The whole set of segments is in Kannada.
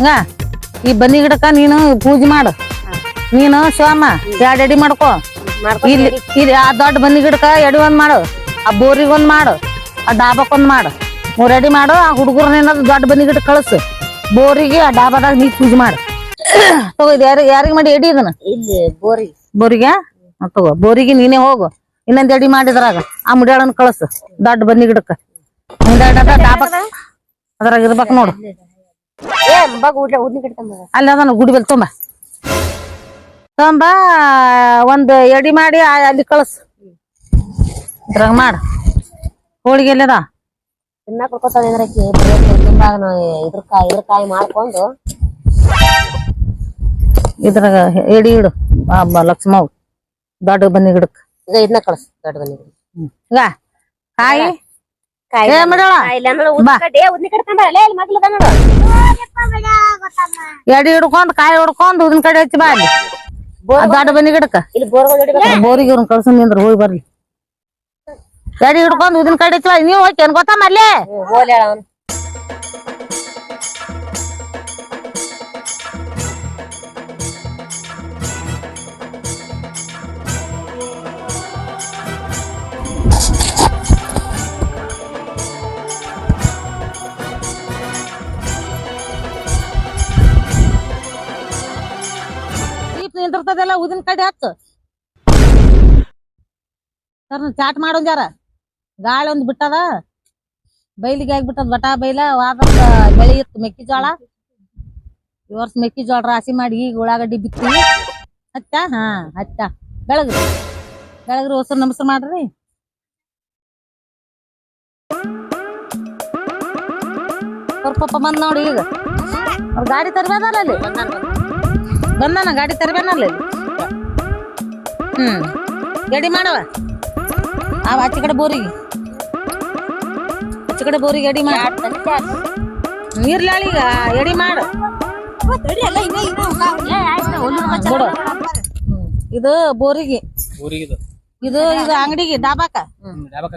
ಹಂಗ? ಈ ಬನ್ನಿ ಗಿಡಕ್ಕ ನೀನು ಪೂಜೆ ಮಾಡು. ನೀನು ಸೋಮ ಎರಡು ಎಡಿ ಮಾಡ್ಕೋ. ಇಲ್ಲಿ ಇಲ್ಲಿ ಆ ದೊಡ್ಡ ಬನ್ನಿ ಗಿಡಕ್ಕ ಎಡಿ ಒಂದ್ ಮಾಡು. ಆ ಬೋರಿಗೆ ಒಂದ್ ಮಾಡು. ಆ ಡಾಬಕ್ ಒಂದ್ ಮಾಡು. ಮೂರ್ ಎಡಿ ಮಾಡು ಆ ಹುಡುಗರ್ನ ಏನಾದ್ರು ದೊಡ್ಡ ಬನ್ನಿ ಗಿಡ ಕಳಿಸು. ಬೋರಿಗೆ ಆ ಡಾಬಾದಾಗ ನೀ ಪೂಜೆ ಮಾಡು. ತಗೋ ಇದು ಯಾರಿಗೆ ಯಾರಿಗೆ ಮಾಡಿ ಎಡಿ ಇದನ್ನ? ಬೋರಿಗೆ. ಹಾ, ತಗೋ ಬೋರಿಗೆ ನೀನೇ ಹೋಗು. ಇನ್ನೊಂದ್ ಎಡಿ ಮಾಡಿದ್ರಾಗ ಆ ಮುಡ್ಯಾಳನ್ ಕಳಿಸು ದೊಡ್ಡ ಬನ್ನಿ ಗಿಡಕ್ಕ. ಮುಂದಾಡ ಡಾಬಕ್ ಅದ್ರಾಗ ಇರ್ಬೇಕು ನೋಡು. ಏ ಬಗ್ ಊಟ ಉದ್ನಿ ಕಟ್ಕೊಂಡ್ ಅಲ್ಲಿ ಅದನ್ನ ಗುಡಿ ಬೆಲ್ ತುಂಬ ತೊಂಬ ಒಂದ್ ಎಡಿ ಮಾಡಿ ಆ- ಅಲ್ಲಿ ಕಳಸು. ಇದ್ರಾಗ ಮಾಡ. ಹೋಳಿಗೆ ಎಲ್ಲದ? ತಿನ್ನ ಕೊಡ್ಕೊತಾನೆ ಅಂದ್ರೆ ಆಕಿ ಬರೀ ತಿಂಬಾಗ ನಾವು ಇದ್ರ ಕಾಯಿ ಇದ್ರ ಕಾಯಿ ಮಾಡ್ಕೊಂಡು. ಇದ್ರಾಗ ಎಡಿ ಇಡು. ಬ- ಲಕ್ಷ್ಮವ್. ದೊಡ್ಡ ಬನ್ನಿ ಗಿಡಕ್ಕ ಈಗ ಇದನ್ನ ಕಳ್ಸ ದೊಡ್ಡ ಬನ್ನಿ ಈಗ ಕಾಯಿ. ಏ ಮಾಡಳ. ಎಡಿ ಹಿಡ್ಕೊಂಡ್ ಕಾಯಿ ಹಿಡ್ಕೊಂಡ್ ಉದಿನ ಕಡೆ ಹಚ್ಚಿ ಬಾ ಅಲ್ಲಿ. ಆ ದೊಡ್ಡ ಬನ್ನಿ ಗಿಡಕ್ಕ. ಬೋರಿಗೆ ಇವ್ರನ್ನ ಕಳ್ಸು ನಿಂದ್ರ ಹೋಗಿ ಬರ್ಲಿ. ಎಡಿ ಹಿಡ್ಕೊಂಡ್ ಉದಿನ ಕಡೆ ಹಚ್ಚಿ ಬಾ. ನೀವು ಹೋಗಿ ಏನ್ ಗೊತ್ತಮ್ಮ ಅಲ್ಲೇ ನಿಂದಿರ್ತದಲ್ಲ ಉದಿನ ಕಡೆ ಹಚ್ಚು. ಸರ್ ಚಾಟ್ ಮಾಡೋನ್ ಜಾರ. ಗಾಳಿ ಒಂದ್ ಬಿಟ್ಟದ. ಬೈಲಿಗೆ ಆಗ್ಬಿಟ್ಟದ ಬಟ ಬೈಲ ವಾದ ಬೆಳಿ ಇತ್ತು ಮೆಕ್ಕೆಜೋಳ. ಈ ವರ್ಷ ಮೆಕ್ಕೆಜೋಳ ರಾಶಿ ಮಾಡಿ ಈಗ ಉಳ್ಳಾಗಡ್ಡಿ ಬಿತ್ತಿ ಹಚ್ಚ? ಹಾ, ಹಚ್ಚ. ಬೆಳಗ್ರಿ. ಬೆಳಗ್ರಿ ಹೊಸ ನಮಸ್ಕಾರ ಮಾಡ್ರಿ. ಪಪ್ಪ ಬಂದ್ ನೋಡಿ ಈಗ. ಅವ್ರ ಗಾಡಿ ತರಬೇಕಲ್ಲ ಅಲ್ಲಿ? ಬಂದಾನ ಗಾಡಿ ತರ್ಬೇನಲ್ಲ ಹ್ಮ್. ಗಾಡಿ ಮಾಡವ? ಆ ಆಚೆ ಕಡೆ ಬೋರಿಗೆ ಆಚೆ ಕಡೆ ಬೋರಿಗೆ ಎಡಿ ಮಾಡಿ. ಇರ್ಲಾಳ ಈಗ ಎಡಿ ಮಾಡು. ಬಿಡು. ಇದು ಬೋರಿಗೆ. ಇದು ಇದು ಅಂಗಡಿಗೆ ಡಾಬಾಕ. ಡಾಬಾಕ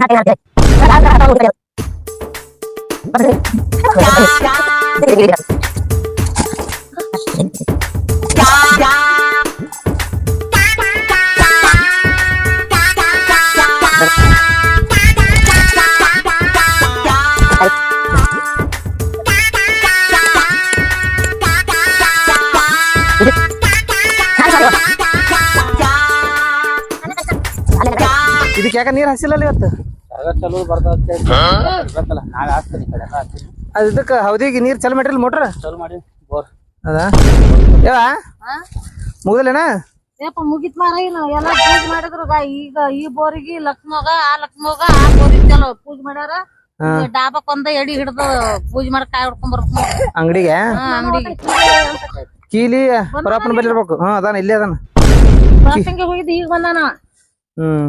Thank you. ಯಾಕೆ ನೀರ್ ಹಸಿಲಲ್ಲ ಇವತ್ತು? ಆಗ ಚಲೋ ಬರ್ತದ ಗೊತ್ತಲ್ಲ ನಾಳೆ ಹಾಕ್ತೀನಿ ಈ ಕಡೆ. ಎಲ್ಲ ಹಾಕ್ತೀನಿ. ಅದ್ ಇದಕ್ಕ ಹೌದಿಗೆ ನೀರ್ ಚಲ ಮಾಡಿರಲ್ಲ ಮೋಟ್ರ್? ಚಲೋ ಮಾಡಿ ಬೋರ್. ಅದಾ ಯಾವ ಮುಗ್ದಲೇನಾ? ಯಪ್ಪ ಮುಗಿತ್ ಮಾರ ಇಲ್ಲ ಎಲ್ಲ ಪೂಜೆ ಮಾಡಿದ್ರು ಗ- ಈಗ ಈ ಬೋರಿಗೆ ಲಕ್ಷ್ಮಗ ಆ ಲಕ್ಷ್ಮಗ ಆ ಬೋರಿ ಚಲೋ ಪೂಜೆ ಮಾಡ್ಯಾರ. ಈಗ ಡಾಬಾಕ್ ಒಂದ ಎಡಿ ಹಿಡ್ದು ಪೂಜೆ ಮಾಡಿ ಕಾಯಿ ಹೊಡ್ಕೊಂಡ್ ಬರ್ಬೇಕು ಅಂಗಡಿಗೆ? ಅಂಗಡಿಗೆ. ಕೀಲಿ ಪರಪ್ಪನ ಬಲ್ಲಿ ಇರ್ಬೇಕು ಹಾ ಅದಾನ ಇಲ್ಲೇ ಅದಾನ. ಹೋಗಿದ್ದು ಈಗ ಬಂದಾನ. ಹ್ಮ್.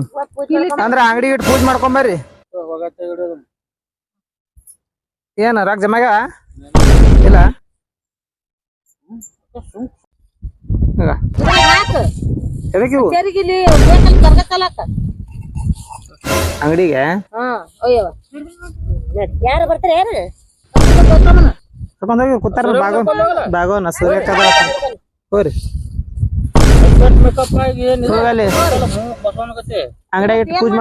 ಅಂದ್ರ ಅಂಗಡಿ ಇಟ್ಟು ಪೂಜೆ ಮಾಡ್ಕೊಂಬರ್ರಿ ಏನ ರಾಕ್ ಜಮಾಗ? ಇಲ್ಲ? ಇವು? ಅಂಗಡಿಗೆ? ಯಾರು ಬರ್ತಾರೆ ಕೂತಾರ ಬಾಗೋ ಬಾಗೋ ನ ಸೂರ್ಯಕ್ಕ ಹೋರಿ ಗತಿ. ಅಂಗಡಿಯಾಗ ಇಟ್ಟು ಪೂಜೆ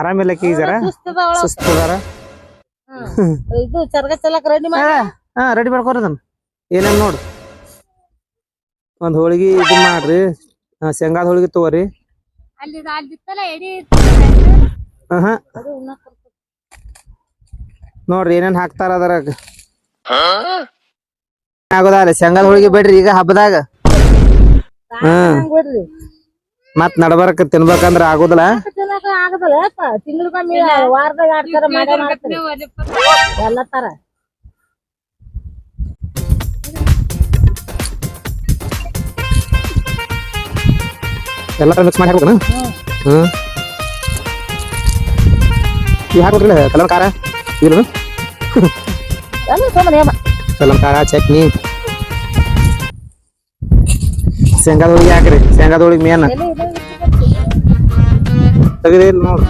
ಆರಾಮಿಲ್ಲ ಜರ? ಸುಸ್ತದಾರ ಇದು ಚರ್ಗ ಚಲಕ್ ರೆಡಿ ಮಾಡಿ ಹಾ ರೆಡಿ ಮಾಡ್ಕೊರಿ ಅದನ್ನ. ಏನೇನ್ ನೋಡು. ಒಂದ್ ಹೋಳಿಗೆ ಇದು ಮಾಡ್ರಿ. ಶೇಂಗಾದ ಹೋಳಿಗೆ ತಗೋರಿ. ನೋಡ್ರಿ ಏನೇನ್ ಹಾಕ್ತಾರ ಅದ್ರಾಗ. ಆಗೋದಾರ ಶೇಂಗಾದ ಹೋಳಿಗೆ ಬೇಡ್ರಿ ಈಗ ಹಬ್ಬದಾಗ. ಹ್ಮ್. ಮತ್ ನಡಬರ್ಕ ತಿನ್ಬೇಕಂದ್ರ ಆಗುದಿಲ್ಲ. ಎಲ್ಲಾರು ಆಗದಲ್ಲ ತಿಂಗ್ಳಿಗೊಮ್ಮೆ ವಾರದಾಗ ಎರಡ್ ತರ ಮಾಡೇ ಮಾಡ್ತೀರಿ ಎಲ್ಲ ತರ. ಎಲ್ಲ ಮಿಕ್ಸ್ ಮಾಡಿ ಹಾಕ್ಬೇಕನ? ಹ್ಮ್. ಈ ಹಾಕ್ಬೇಕಿಲ್ಲ ಕಲರ್ ಖಾರ. ಇಲ್ಲ ಸುಮ್ಮನೆ ಸ್ವಲ್ಪ ಚಟ್ನಿ. ಶೇಂಗಾದ ಹೋಳಿಗೆ ಹಾಕ್ರಿ ಶೇಂಗಾದ ಹೋಳಿಗೆ ಮೇನ್ ತೆಗದಿ ನೋಡ್ರಿ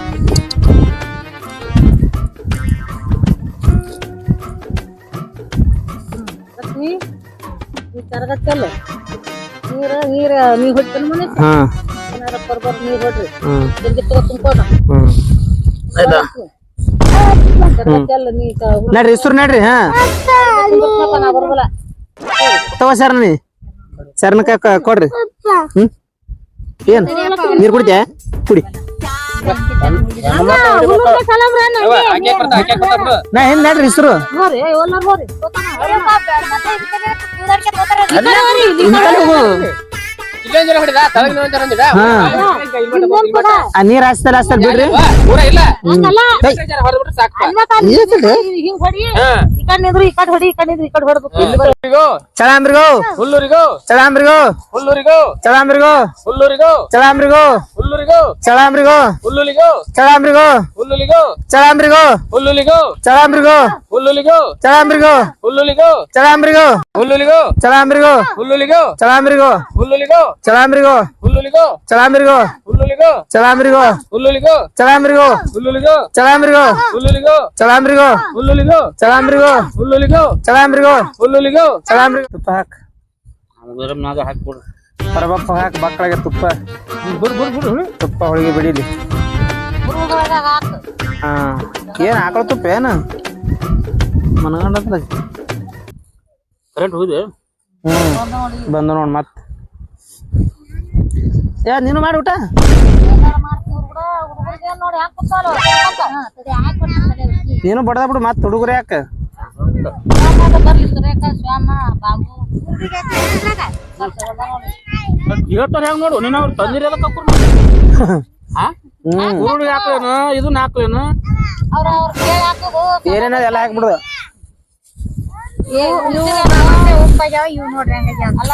ಕರಗತ್ತಲ್ಲ ನೀರ ನೀರ ನೀರ್ ಹೊಡ್ಕೊಂಡು ಮನೆ ಹಾ. ಏನಾರ ನೀರ್ ಹೊಡ್ರಿ. ಜಲ್ದಿ ಹ್ಮ್. ನಡ್ರಿ ಹೆಸರು ನಡ್ರಿ ಹಾ. ತಗೋ ಸರ್ ನೀ ಸರ್ನ ಕೊಡ್ರಿ. ಹ್ಮ್? ಏನ್? ನೀರ್ ಕುಡಿತ್ಯಾ? ಕುಡಿ. ನಾ ಏನ್ ನಡ್ರಿ ಹೆಸರು ನೀರ್ ಹಾಸ್ತಾರ ಹಾಸ್ತಾರ ಬಿಡ್ರಿ. ಹೊಡ್ಬೇಕು ಹುಲ್ಲೂರಿಗೋ. ಚಳಾಂಬ್ರಿಗೋ ಹುಲ್ಲೂರಿಗೋ. ಚಳಾಂಬ್ರಿಗೋ ಹುಲ್ಲೂರಿಗೋ. ಚಳಾಂಬ್ರಿಗೋ ಹುಲ್ಲೂರಿಗೋ. ಚಳಾಂಬ್ರಿಗೋ ಹುಲ್ಲುಲಿಗೋ. ಚಳಾಂಬ್ರಿಗೋ ಹುಲ್ಲುಲಿಗೋ. ಚಳಾಂಬ್ರಿಗೋ ಹುಲ್ಲುಲಿಗೋ. ಚಳಾಂಬ್ರಿಗೋ ಹುಲ್ಲುಲಿಗೋ. ಚಳಾಂಬ್ರಿಗೋ ಹುಲ್ಲುಲಿಗೋ. ಚಳಾಂಬ್ರಿಗೋ ಹುಲ್ಲುಲಿಗೋ. ಹುಲ್ಲುಲಿಗೋ. ಚಳಾಂಬ್ರಿಗೋ ಹುಲ್ಲುಲಿಗೋ. ಚಳಾಂಬ್ರಿಗೋ ಹುಲ್ಲುಲಿಗೋ. ಚಳಾಂಬ್ರಿಗೋ ಹುಲ್ಲುಲಿಗೋ. ಚಳಾಂಬ್ರಿಗೋ ಹುಲ್ಲುಲಿಗೋ. ಚಳಾಂಬ್ರಿಗೋ ಹುಲ್ಲುಲಿಗೋ. ಚಳಾಂಬ್ರಿಗೋ ಹುಲ್ಲುಲಿಗೋ. ಚಳಾಂಬ್ರಿಗೋ ಹುಲ್ಲುಲಿಗೋ. ಚಳಾಂಬ್ರಿಗೋ ಹುಲ್ಲುಲಿಗೋ. ಚಳಾಂಬ್ರಿಗೋ ತುಪ್ಪ ಹಾಕ್. ಹಾಕ್ಬಿಡು. ಪರಬಪ್ಪ ಹಾಕ್ ಮಕ್ಕಳಿಗೆ ತುಪ್ಪ. ತುಪ್ಪ ಹೋಳಿಗೆ ಬಿಡಿಲಿ ಹಾ ಏನ್ ಆಕಳ ತುಪ್ಪ ಏನ ಮನಗಂಡ ಕರೆಂಟ್ ಹೋಗಿದೆ ಹ್ಮ್ ಬಂದ ನೋಡ್ ಮತ್ ಏ ನೀನು ಮಾಡಿ ಊಟ? ನೀನು ಬಡದ ಬಿಡು ಮತ್ತೆ ಹುಡುಗರು ಯಾಕೆ? ಹೇಳ್ತಾರೆ ಹೆಂಗ್ ನೋಡು ನೀನು ಅವ್ರು ತಂದಿರಲ್ಲ ಕಕ್ಕೂರ್ ಕುರುಡು ಹಾಕ್ಲೇನು ಇದನ್ನ ಹಾಕ್ಲೇನು ಏನೇನ ಎಲ್ಲ ಹಾಕ್ಬಿಡು. ಅಲ್ಲ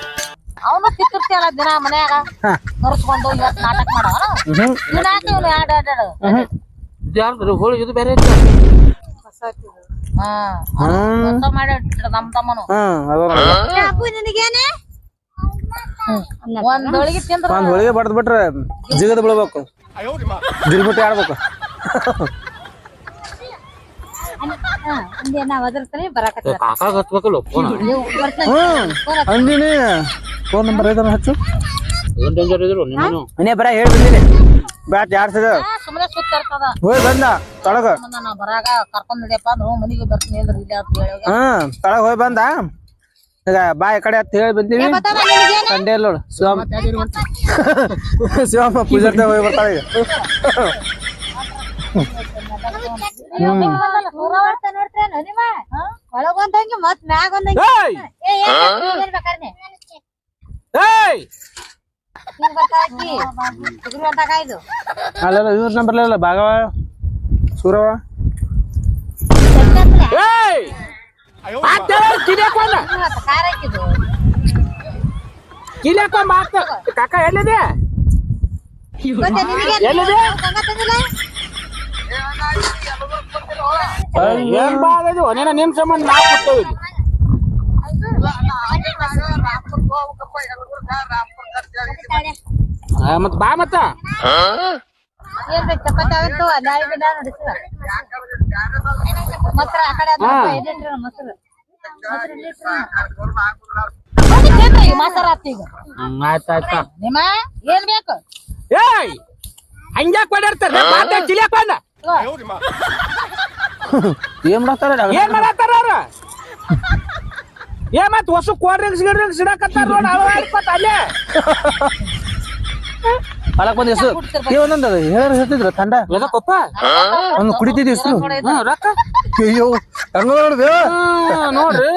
ತಿತ್ತಿರ್ತಿಯಲ್ಲ ದಿನ ಮನ್ಯಾಗ ನರ್ಸ್ಕೊಂಡು ಮರ್ಸ್ಕೊಂಡು ಇವತ್ತು ನಾಟಕ ಮಾಡೋ ಇವ್ನ ಎರಡು ಎರಡು ಹ್ಮ್ ಇದು ಯಾರ್ದು ಹೋಳಿ ಇದು ಬೇರೆ ಹಾ. ಮಾಡಿ ನಮ್ಮ ತಮ್ಮನು. ನಿನಗೇನೆ? ಒಂದ್ ಒಳಗೆ ತಿಂದ್ರ ಒಂದ್ ಹೋಳಿಗೆ ಬಡ್ದ್ ಬಿಟ್ರೆ ಜಿಗದ್ ಬಿಡ್ಬೇಕು ಗಿರ್ಬಿಟ್ಟು ಆಡ್ಬೇಕು. ನಾವ್ ಅದ್ರತಾನೆ ಬರಾಕತ್ತ ಕಾಕಾಗ ಹಚ್ಬೇಕಲ್ಲ ಫೋನ್ ಹ್ಮ್ ಅಂದಿನಿ. ಫೋನ್ ನಂಬರ್ ಐದನ ಹಚ್ಚು. ಏನ್ ಡೇಂಜರ್ ಇದ್ರು ನಿಮ್ಮನು ಇನ್ನೇ ಬರ ಹೇಳಿ ಬಂದಿನಿ. ಬ್ಯಾಟ್ ಯಾರ್ ಸದ ಸುಮ್ಮನೆ ಸುತ್ತ ಇರ್ತದ ಹೋಯ್ ಬಂದ. ತಳಗ. ಸಂಬಂಧ ನಾ ಬರಾಗ ಕರ್ಕೊಂಡ್ ನಡಿಯಪ್ಪ ಅಂದ್ರು. ಮನಿಗೆ ಬರ್ತೀನಿ ಅಂದ್ರೆ ಇಲ್ಲ ಅಂತ ಹೇಳಿ ಹ್ಮ್ ತಳಗ ಹೋಯ್ ಬಂದ. ಈಗ ಬಾ ಈ ಕಡೆ ಅಂತ ಹೇಳಿ ಬಂದೀವಿ ಸಂಡೇ ನೋಡು. ಶಿವಮ್ಮ ಶಿವಮ್ಮ ಪೂಜಾರ್ತೆ ಹೋಗಿ ಬರ್ತಾಳೆ ಈಗ. ಒಳಗೊಂದಂಗೆ ಮತ್ ಮ್ಯಾಗ ಒಂದಂಗೆ ಅಲ್ಲ ಇವ್ರ ನಂಬರ್ ಇಲ್ಲ. ಭಾಗವ ಸೂರವ ಕಿಲಿಯಾಕೊಂಡ್ ಮಾತ ಕಾಕ ಎಲ್ಲಿದೆ? ಎಲ್ಲಿದೆ? ಏನ್ ಬಾಗದು ನೀನು ನಿಮ್ ಸಂಬಂಧ ನಾ ಕೊಡ್ತೇವೆ ಮತ್ ಬಾ ಮತ್ತ. ಆಯ್ತಾಯ್ತಾ ಏಯ್ ಹಂಗ್ಯಾಕ್ ಓಡಾಡ್ತಾರೆ ಚಿಲಿಯಾಕ್ ಏನ್ ಮಾಡ್ತಾರ ಏನ್ ಮಾಡತ್ತಾರ ಅವ್ರ? ಏ ಮತ್ ಹೊಸ ಕೋಲ್ಡ್ ಡ್ರಿಂಕ್ಸ್ ಗಿಡ ಡ್ರಿಂಕ್ಸ್ ಇಡಕತ್ತಾರ ನೋಡ ಅಲ್ಲೇ. ಪಾಲಕ್ ಬಂದ ಹೆಸರು. ಏ ಒಂದೊಂದು ಹೇಳ ಹೇಳ್ತಿದ್ರ ತಂಡ? ಎದಕ್ಕಪ್ಪ ಒಂದು ಕುಡಿತಿದ್ವಿ ಹೆಸರು. ಹಾ ರೊಕ್ಕ? ಅಯ್ಯೋ ಹಂಗ ನೋಡ್ದೆ? ಹಾ, ನೋಡ್ರಿ.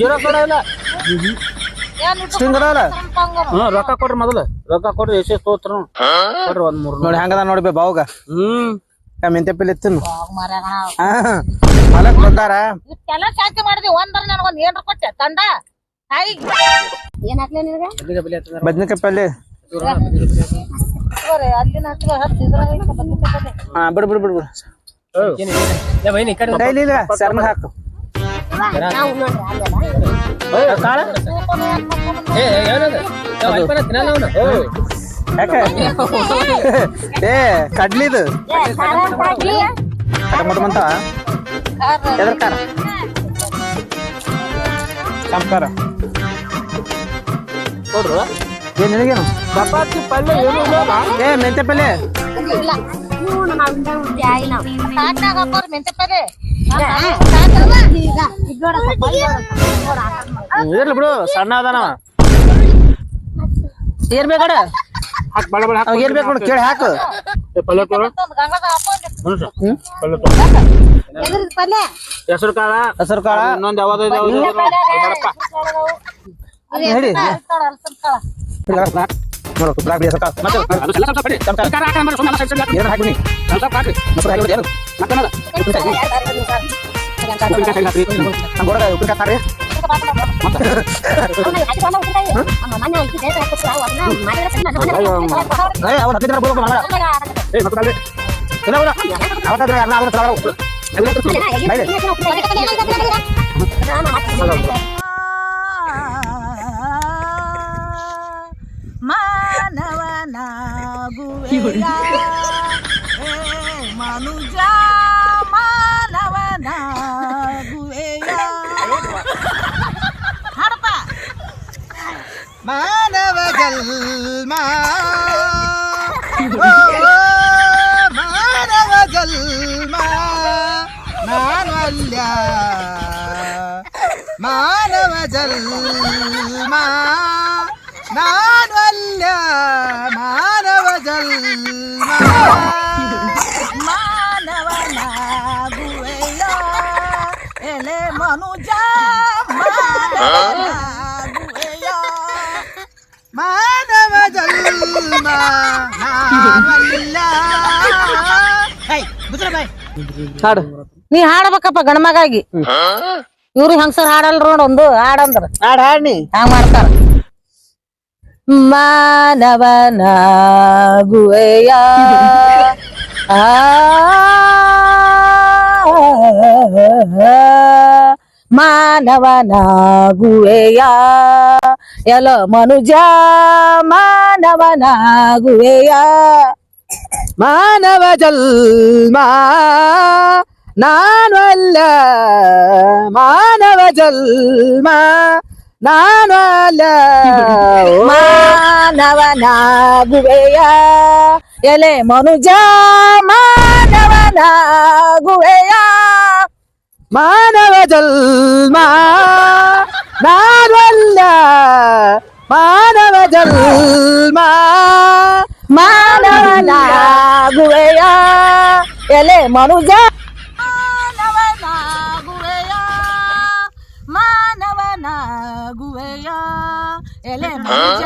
ಜೀರೋ ಕೊಡ ಇಲ್ಲ ಹಿಂಗದಲ್ಲ ಹ್ಮ್ ರೊಕ್ಕ ಕೊಡ್ರಿ ಮೊದಲು. ರೊಕ್ಕ ಕೊಡ್ರಿ ಎಷ್ಟು ತೋತ್ರ. ಕೊಡ್ರಿ ಒಂದ್ ಮೂರ್ ನೋಡಿ ಹೆಂಗದ ನೋಡಿ ಬಾವುಗ. ಹ್ಮ್. ಮೆಂತೆ ಪಲ್ಲೆ ಎತ್ತನು ಹಾ ಪಾಲಕ್ ಬಂದಾರ? ಇಷ್ಟೆಲ್ಲ ಶಾಂತಿ ಮಾಡಿದ್ವಿ ಒಂದರ ನನಗೊಂದ್ ಏನ್ರ ಕೊಟ್ಟೆ ತಂಡ ತಾಯಿಗೆ ಏನ್ ಹಾಕ್ಲಿ ನಿನಗ? ಬದ್ನಿಕಾಯಿ ಪಲ್ಲೆ ಅಲ್ಲಿನ ಹತ್ತು ಇದ್ರ. ಹಾ ಬಿಡು ಬಿಡು ಬಿಡು ಬಿಡು. ಬಾ. ಇಲ್ಲ ಇಲ್ಲ ಸರ್ನ ಹಾಕು. ಏ, ಕಾಳ? ಏ, ಏ? ಏ. ಏ, ಯಾಕೆ? ಏ ಕಡ್ಲಿದು. ಟೊಮೊಟೊ ಬಂತ? ಎದ್ರ ಕಾರ ಸಂಸ್ಕಾರ. ಕೊಡ್ರು. ಏನ್ ನಿನಗೇನು? ಚಪಾತಿ ಪಲ್ಯ ಏನೂ ಏ ಮೆಂತೆ ಹಾಕೋರಿ ಮೆಂತೆ ಪಲ್ಲೆ ಇರ್ಲಿ ಬಿಡು ಸಣ್ಣ ಅದಾನ ಏನ್ ಬೇಕಡ ಹಾಕ್, ಬಡ ಬಡ ಹಾಕ್. ಏನ್ ಬೇಕು ನೋಡು ಕೇಳಿ ಹಾಕು ಏ, ಪಲ್ಯ ಕೊಡು. ಒಂದು ಗಂಗದ ಹಾಕೊಂಡಿ ಮನುಷ್ಯ. ಹ್ಮ್? ಪಲ್ಯ ಕೊಡು. ಹೆಸರು ಕಾಳ ಹೆಸರು ಕಾಳ ಇನ್ನೊಂದು ಯಾವ್ದು ಇದೆ, ಯಾವ್ದು ಇದೆ? ಬೇಡಪ್ಪ. ಹೇಳಿ ಅಲ್ಸನ್ ಕಾಳ ಹೆಸರು ಮತ್ತೆ ಅದು ಸ್ವಲ್ಪ ಸ್ವಲ್ಪ ಬಿಡಿ. ಖಾರ ಹಾಕಂದ್ರೆ ಸುಮ್ನೆ ಎಲ್ಲ ಹಾಕಿ. ಏನ್ ಹಾಕಿನಿ ಸ್ವಲ್ಪ ಸ್ವಲ್ಪ ಹಾಕ್ರಿ. ಮೊಸರು ಹಾಕಿಬಿಡಿ ಏನು ಮತ್ತೇನದ? ಉಪ್ಪಿನಕಾಯಿ ಸೈಡ್ ಹಾಕ್ರಿ. ಹಂಗ ಹೊರಗ ಉಪ್ಪಿನಕಾಯಿ ಹಾಕ್ತಾರ್ರಿ ಏ ಅವ್ನು ಹತ್ತಿರ ಬೋರ್ಬೇಕು ಮಗಳ ಏ, ಮತ್ತೆ ಅಲ್ಲಿ. ಇಲ್ಲ ಇಲ್ಲ ಅವತ್ತಾದ್ರೆ ಅನ್ನ ಅವನ ತಳ ಮಾನವನಾಗುವೆಯ ಮನುಜ ಮಾನವ ಜನ್ಮ ಓ, ಮಾನವ ಜನ್ಮ ನಾನಲ್ಲ ಮಾನವ ಜನ್ಮ ನಾನಲ್ಲ ಮಾನವ ಜನ್ಮ ಮಾನವನಾಗುವೆಯ ಎಲೆ ಮನುಜ ಮಾನವನಾಗುವೆಯ ಮಾನವ ಜನ್ಮ ನಾನಲ್ಲ ಹಾಡು. ನೀ ಹಾಡ್ಬೇಕಪ್ಪ ಗಣಮಗಾಗಿ ಇವ್ರು ಹೆಂಗಸರ್ ಹಾಡಲ್ ನೋಡ್ ಒಂದು ಹಾಡಂದ್ರ ಹಾಡ್ ಹಾಡ್ನಿ ಹಂಗ ಮಾಡ್ತಾರ? ಮಾನವನಾಗುವೆಯ ಆ. ಮಾನವನಾಗುವೆಯ? ಎಲ ಮನುಜ, ಮಾನವನಾಗುವೆಯ? ಮಾನವ ಜನ್ಮ ನಾನು ಅಲ್ಲ ಮಾನವ ಜನ್ಮ ನಾನು ಅಲ್ಲ ಮಾನವನಾಗುವೆಯ? ಎಲೆ ಮನುಜ, ಮಾನವನಾಗುವೆಯ? ಮಾನವ ಜನ್ಮ ನಾನು ಅಲ್ಲ ಮಾನವ ಜನ್ಮ ಮಾನವನಾಗುವೆಯ ಎಲೆ ಮನುಜ ಮಾನವನಾಗುವೆಯ ಮಾನವನಾಗುವೆಯ ಎಲೆ ಮನುಜ